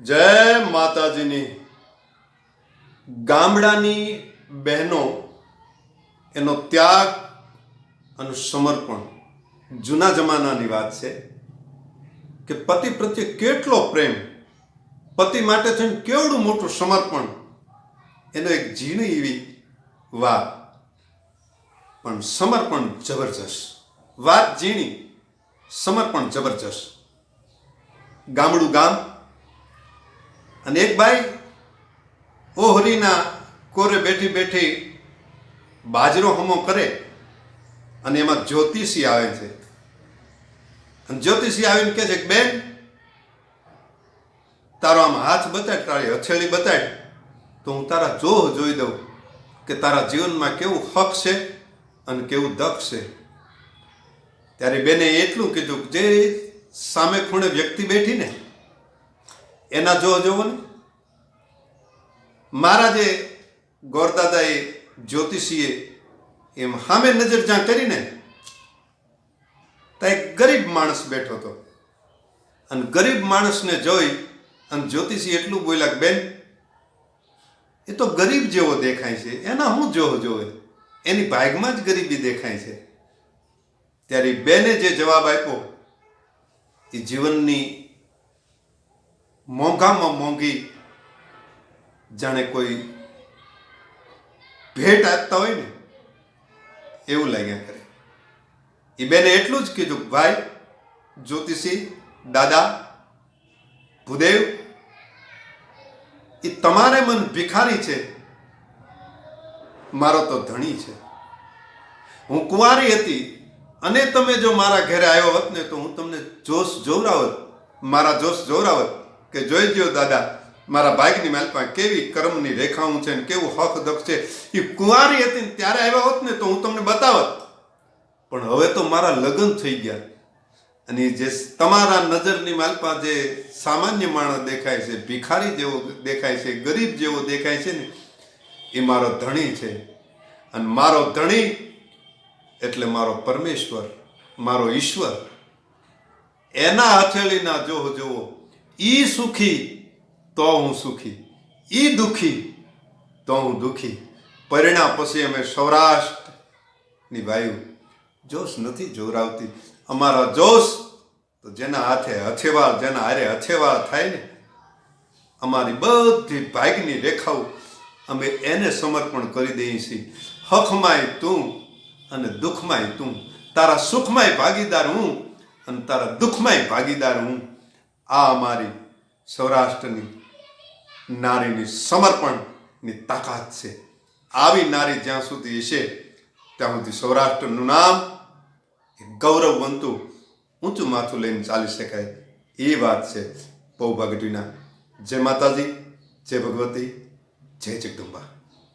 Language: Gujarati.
જય માતાજીની. ગામડાની બહેનો એનો ત્યાગ અને સમર્પણ જૂના જમાનાની વાત છે કે પતિ પ્રત્યે કેટલો પ્રેમ, પતિ માટે થઈને કેવડું મોટું સમર્પણ, એનો એક ઝીણી એવી વાત. પણ સમર્પણ જબરજસ્ત. વાત ઝીણી, સમર્પણ જબરજસ્ત. ગામડું ગામ અને એક ભાઈ ઓહરીના કોરે બેઠી બેઠી બાજરો હમો કરે અને એમાં જ્યોતિષી આવે છે. અને જ્યોતિષી આવીને કહે છે કે, બેન, તારો આમ હાથ બતાડ, તારી હથેળી બતાડ, તો હું તારા જોહ જોઈ દઉં કે તારા જીવનમાં કેવું હક છે અને કેવું દખ છે. ત્યારે બેને એટલું કીધું કે જે સામે ખૂણે વ્યક્તિ બેઠી ને એના જો જોવો ને. મારા જે ગોરદાદાએ જ્યોતિષીએ એમ સામે નજર જ્યાં કરીને ત્યાં એક ગરીબ માણસ બેઠો હતો. અને ગરીબ માણસને જોઈ અને જ્યોતિષી એટલું બોલ્યા કે, બેન, એ તો ગરીબ જેવો દેખાય છે. એના હું જોવો જોવે? એની ભાગમાં જ ગરીબી દેખાય છે. ત્યારે બેને જે જવાબ આપ્યો, એ જીવનની મોંઘામાં મોંઘી જાણે કોઈ ભેટ આપતા હોય ને, એવું લાગ્યા કરે. એ બેને એટલું જ કીધું, ભાઈ, જ્યોતિષી, દાદા, ભૂદેવ એ તમારે મન ભિખારી છે. મારો તો ધણી છે. હું કુંવારી હતી અને તમે જો મારા ઘરે આવ્યો હોત ને, તો હું તમને જોશ જોવરાવત, મારા જોશ જોવરાવત. કે જોઈ દ્યો દાદા, મારા ભાગની માલપા કેવી કર્મની રેખાઓ છે ને કેવું હક દખ છે, એ કુંવારી હતી ને ત્યારે આવ્યા હોત ને તો હું તમને બતાવત. પણ હવે તો મારા લગ્ન થઈ ગયા. અને જે તમારા નજરની માલપા જે સામાન્ય માણસ દેખાય છે, ભિખારી જેવો દેખાય છે, ગરીબ જેવો દેખાય છે ને, એ મારો ધણી છે. અને મારો ધણી એટલે મારો પરમેશ્વર, મારો ઈશ્વર. એના હથેળીના જોહ જોવો ઈ સુખી તો હું સુખી, ઈ દુખી તો હું દુખી. પરિણામ પછી અમે સૌરાષ્ટ્રની વાયુ જોશ નથી જોરાવતી અમારા જોશ તો જેના હાથે હથેવાળ, જેના હારે હથેવાળ થાય ને, અમારી બધી ભાગની રેખાઓ અમે એને સમર્પણ કરી દઈએ છીએ. હખમાંય તું અને દુઃખમાંય તું. તારા સુખમાંય ભાગીદાર હું અને તારા દુઃખમાંય ભાગીદાર હું. આ અમારી સૌરાષ્ટ્રની નારીની સમર્પણની તાકાત છે. આવી નારી જ્યાં સુધી હશે, ત્યાં સુધી સૌરાષ્ટ્રનું નામ એ ગૌરવવંતું ઊંચું માથું લઈને ચાલી શકાય. એ વાત છે પૌભાગટીના જય માતાજી, જય ભગવતી, જય જગદંબા.